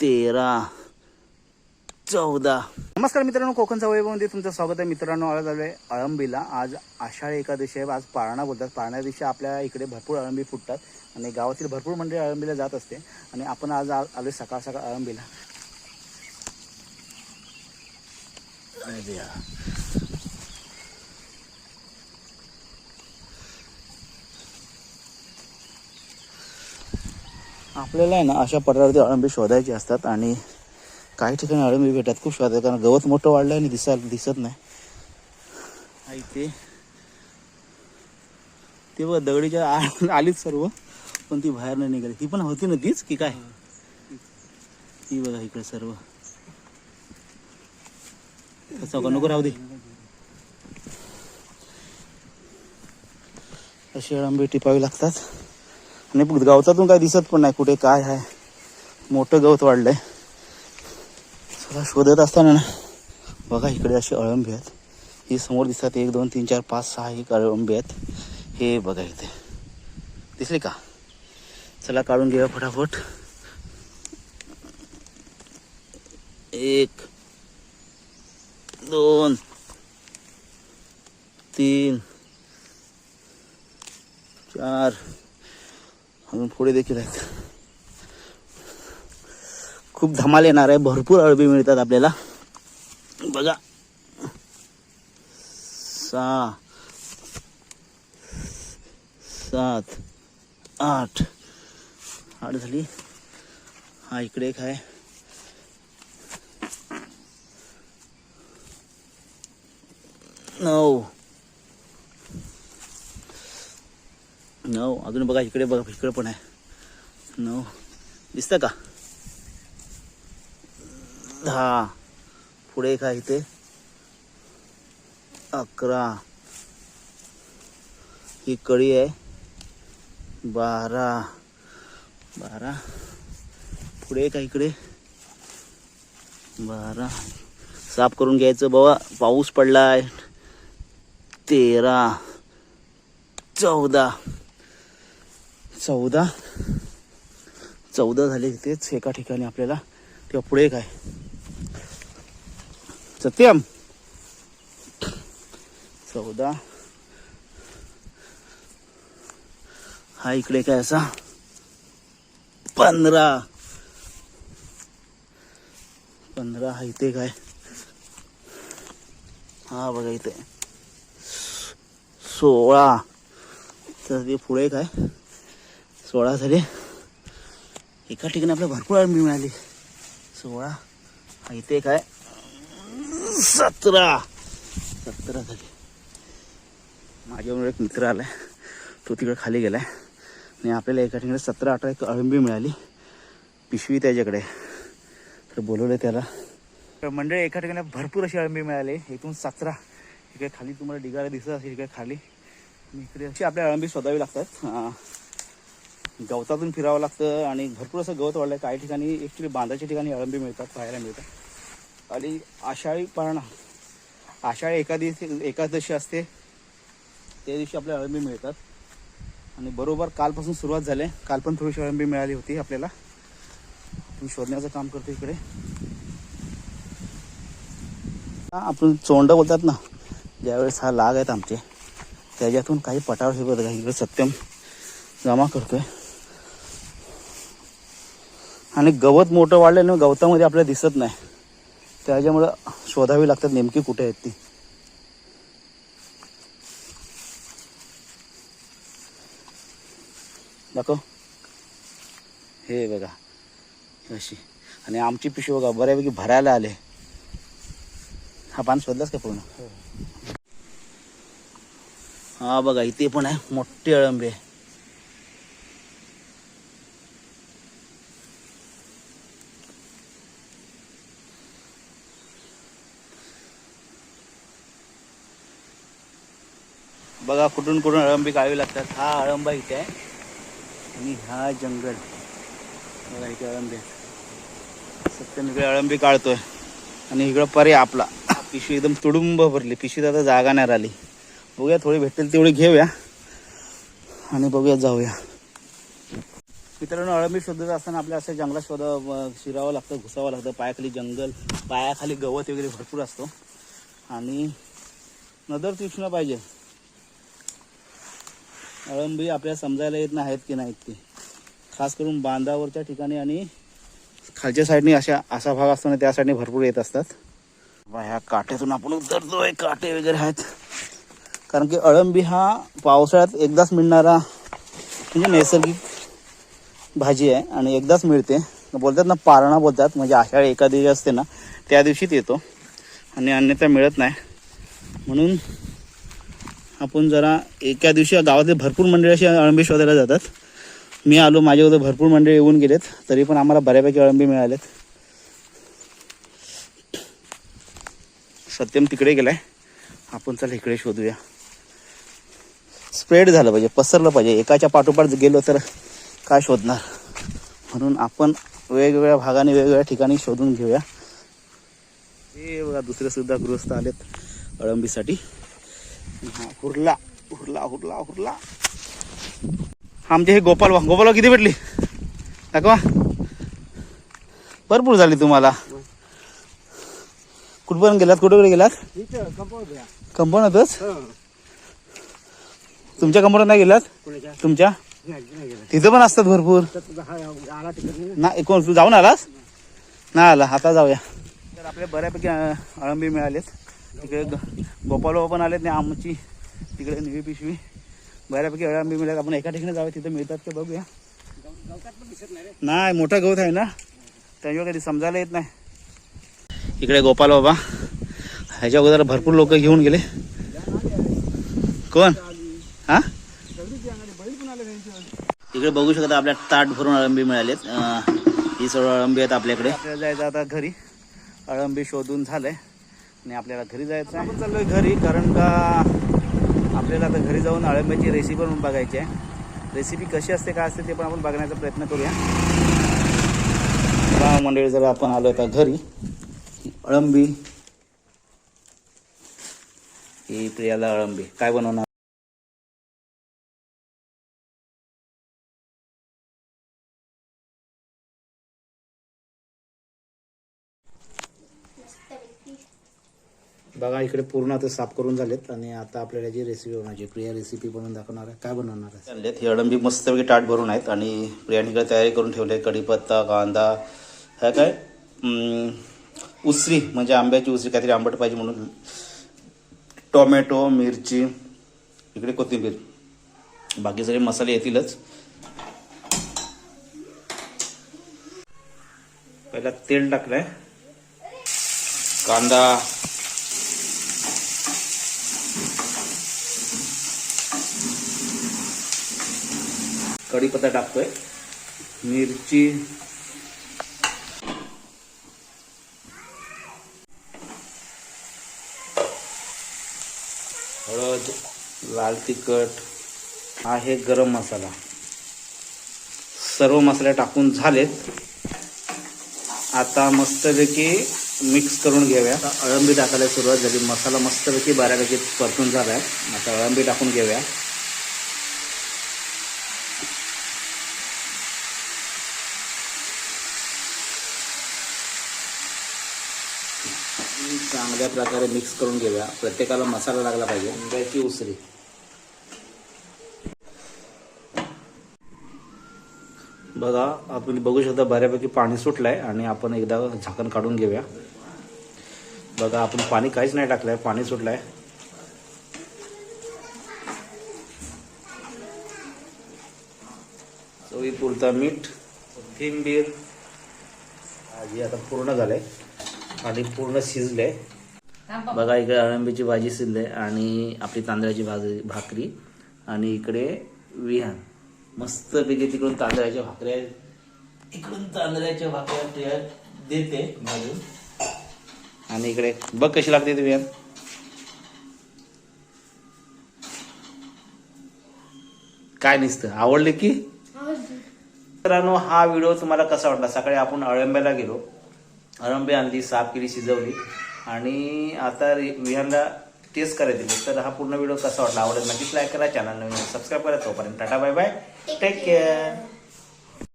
तेरा चौदा. नमस्कार मित्रांनो कोकणचा वैभवमध्ये तुमचं स्वागत आहे. मित्रांनो आज आलो आहे अळंबीला आज आषाढी एकादशी आहे. आज पाळणा बोलतात. पाळणा दिवशी आपल्या इकडे भरपूर अळंबी फुटतात आणि गावातील भरपूर मंडळी अळंबीला जात असते. आणि आपण आज आ- आलोय सकाळ सकाळ अळंबीला आपल्याला आहे ना अशा पठारावरती अळंबी शोधायची असतात आणि काही ठिकाणी अळंबी भेटतात. खूप शोधायचं कारण गवत मोठं वाढलं आणि दिसायला दिसत नाही. हा इथे ते बघ दगडीच्या आलीच सर्व पण ती बाहेर नाही निघाली. ती पण होती ना तीच की काय? ती बघा इकडे सर्व. नको राहू दे. अशी अळंबी टिपावी लागतात. आणि गवतातून काय दिसत पण नाही कुठे काय आहे? मोठं गवत वाढलंय. सगळं शोधत असताना ना बघा इकडे अशी अळंबी आहेत. ही समोर दिसतात एक दोन तीन चार पाच सहा एक अळंबी आहेत. हे बघा इथे. दिसले का? चला काढून घेऊया फटाफट. एक दोन तीन चार अजून पुढे देखील आहेत. खूप धमाल येणार आहे. भरपूर अळबी मिळतात आपल्याला. बघा. सहा. सात. आठ. आठ झाली. हा इकडे एक आहे. नऊ. नऊ अजून बघा इकडे बघा इकडे पण आहे. नऊ दिसतं का? दहा. पुढे काय इथे. अकरा. ही कळी आहे. बारा. बारा. पुढे का इकडे. बारा. साफ करून घ्यायचं बाबा. पाऊस पडलाय. तेरा. चौदा. चौदा. चौदा झाले तेच एका ठिकाणी आपल्याला. तेव्हा पुढे काय? सत्यम. चौदा. हा इकडे काय असा? पंधरा. पंधरा हा इथे काय? हा बघा इथे. सोळा. तर ते पुढे काय? सोळा झाले. एका ठिकाणी आपल्याला भरपूर अळंबी मिळाली. सोळा. हा इथे काय सतरा. सतरा झाले. माझ्याबरोबर एक मित्र आलाय. तो तिकडे खाली गेलाय. आणि आपल्याला एका ठिकाणी सतरा अठरा एक अळंबी मिळाली. पिशवी त्याच्याकडे तर बोलवलं त्याला. तर मंडळी एका ठिकाणी भरपूर अशी अळंबी मिळाली. इथून सतरा. इकडे खाली तुम्हाला डिगाला दिसत असेल इकडे खाली. इकडे अशी आपल्या अळंबी शोधावी लागतात. गवतातून फिरावं लागतं आणि भरपूर असं गवत वाढलं काही ठिकाणी ॲक्च्युली बांधाच्या ठिकाणी अळंबी मिळतात पाहायला मिळतात. आणि आषाढी पाळणा आषाढी एकादी एकादशी असते त्या दिवशी आपल्या अळंबी मिळतात. आणि बरोबर कालपासून सुरुवात झाली. काल पण थोडीशी अळंबी मिळाली होती आपल्याला. आपण शोधण्याचं काम करतो इकडे. आपण चोंड बोलतात ना ज्यावेळेस हा लाग आहेत आमचे त्याच्यातून काही पटावर हे बघा इकडे सत्यम जमा करतोय. आणि गवत मोठं वाढलं ना गवतामध्ये आपल्याला दिसत नाही. त्याच्यामुळं शोधावी लागतात नेमकी कुठे आहेत ती. दाखव. हे बघा. अशी. आणि आमची पिशवी बघा बऱ्यापैकी भरायला आले. हा पान शोधलास का पूर्ण? हा बघा इथे पण आहे मोठे अळंबे. बघा कुठून कुठून अळंबी काढावी लागतात. हा अळंबा इथे आहे. आणि हा जंगल. बघा इथे अळंबी सत्यम इकडे अळंबी काढतोय. आणि इकडं परे आपला. पिशवी एकदम तुडुंब भरली. पिशवीत आता जागा नाही राहिली. बघूया थोडी भेटेल तेवढी घेऊया. आणि बघूया जाऊया. मित्रांनो अळंबी शोधत असताना आपल्या असं जंगलात शोध शिरावं लागतं घुसावं लागतं. पायाखाली जंगल पायाखाली गवत वगैरे भरपूर असतो. आणि नजर तीक्ष्ण पाहिजे. अळंबी आपल्याला समजायला येत नाही आहेत की नाहीत ते. खास करून बांधावरच्या ठिकाणी आणि खालच्या साईडने अशा असा भाग असतो ना त्या साईडने भरपूर येत असतात. बा, ह्या काट्यातून आपण उतरतोय काटे वगैरे आहेत. कारण की अळंबी हा पावसाळ्यात एकदाच मिळणारा म्हणजे नैसर्गिक भाजी आहे आणि एकदाच मिळते. बोलतात ना पारणा बोलतात. म्हणजे आषाढी एकादशी असते ना त्या दिवशीच येतो. आणि अन्यथा मिळत नाही. म्हणून आपण जरा एका दिवशी गावातले भरपूर मंडळी अशी अळंबी शोधायला जातात. मी आलो माझ्याबरोबर भरपूर मंडळी येऊन गेलेत. तरी पण आम्हाला बऱ्यापैकी अळंबी मिळालेत. सत्यम तिकडे गेलाय. आपण चल इकडे शोधूया. स्प्रेड झालं पाहिजे पसरलं पाहिजे. एकाच्या पाठोपाठ गेलो तर काय शोधणार? म्हणून आपण वेगवेगळ्या भागाने वेगवेगळ्या ठिकाणी शोधून घेऊया. हे बघा दुसरे सुद्धा गृहस्थ आलेत अळंबीसाठी हा हुरला हुरला हुरला हुरला. आमचे हे गोपाल गोपाल किती भेटली? दाखवा. भरपूर झाली तुम्हाला. कुठपर्यंत गेलात? कुठे गेलात? कंपाऊंड द्या कंपाऊंडातच? हं. तुमच्या कंपाऊंडात नाही गेलात? तुमच्या? नाही नाही तिथं पण असतात भरपूर. तर तुझा हा आला तिकडे ना? कोण? तू जाऊन आलास? नाही आला. आता जाऊया. तर आपल्या बऱ्यापैकी अळंबी मिळालेत. तिकडे ग- गोपाल पण आलेत नाही आमची तिकडे निळी पिशवी. बऱ्यापैकी अळंबी मिळत आपण एका ठिकाणी जाऊ तिथे मिळतात ते बघूया. नाही मोठा गवत आहे ना? त्याच्यावर कधी समजायला येत नाही. इकडे गोपाल बाबा. ह्याच्या अगोदर भरपूर लोक घेऊन गेले. कोण? हां? इकडे बघू शकता आपल्या ताट भरून अळंबी मिळालेत. ही सर्व अळंबी आहेत आपल्याकडे. आपल्याला जायचं आता घरी. अळंबी शोधून झालंय. आणि आपल्याला घरी जायचं आपण आपण चाललोय घरी कारण का आपल्याला आता घरी जाऊन अळंब्याची रेसिपी पण बघायची आहे. रेसिपी कशी असते काय असते ते पण आपण बघण्याचा प्रयत्न करूया. गाव मंडळी जर आपण आलो आता घरी. अळंबी ही प्रियाला अळंबी काय बनवणार? बघा इकडे पूर्ण आता साफ करून झालेत आणि आता आपल्याला जी रेसिपी बनवायची प्रिया रेसिपी बनवून दाखवणार आहे. काय बनवणार आहे? चाललेत हे अळंबी मस्तपैकी ताट भरून आहेत आणि प्रियाने इकडे तयारी करून ठेवले आहे कढीपत्ता कांदा ह्या काय? उसरी म्हणजे आंब्याची उसरी काहीतरी आंबट पाहिजे म्हणून. टोमॅटो मिरची इकडे कोथिंबीर. बाकी सगळे मसाले येतीलच. पहिला तेल टाकलंय. कांदा कढीपत्ता टाकतोय. मिरची. हळद लाल तिखट. आहे गरम मसाला. सर्व मसाले टाकून झालेत. आता मस्तपैकी मिक्स करून घेऊया. अळंबी टाकायला सुरुवात झाली. मसाला मस्तपैकी बऱ्यापैकी परतून झाला आहे आता अळंबी टाकून घेऊया. चांगल्या प्रकारे मिक्स करून घेऊया. प्रत्येकाला मसाला लागला पाहिजे. आंब्याची उसरी बघा आपण बघू शकता बऱ्यापैकी पाणी सुटलंय आणि आपण एकदा झाकण काढून घेऊया. बघा आपण पाणी काहीच नाही टाकलंय पाणी सुटलंय. चवीपुरता मीठ कोथिंबीर. भाजी आता पूर्ण झालंय. आणि पूर्ण शिजले बघा इकडे अळंबीची भाजी शिजले आणि आपली तांदळाची भाजी भाकरी आणि इकडे विहान. मस्तपैकी तिकडून तांदळाच्या भाकऱ्या इकडून तांदळाच्या भाकऱ्या प्रिया देते भाजून आणि इकडे बघ कशी लागते ती विहान. काय नसतं? आवडले की? मित्रांनो हा व्हिडिओ तुम्हाला कसा वाटला? सकाळी आपण अळंब्याला गेलो. अळंबी आणली साफ केली शिजवली. आणि आता विहानला टेस्ट करायची. तर हा पूर्ण व्हिडिओ कसा वाटला आवडेल नक्कीच लाईक करा चॅनल नवीन सबस्क्राईब करा तोपर्यंत. Tata bye bye take care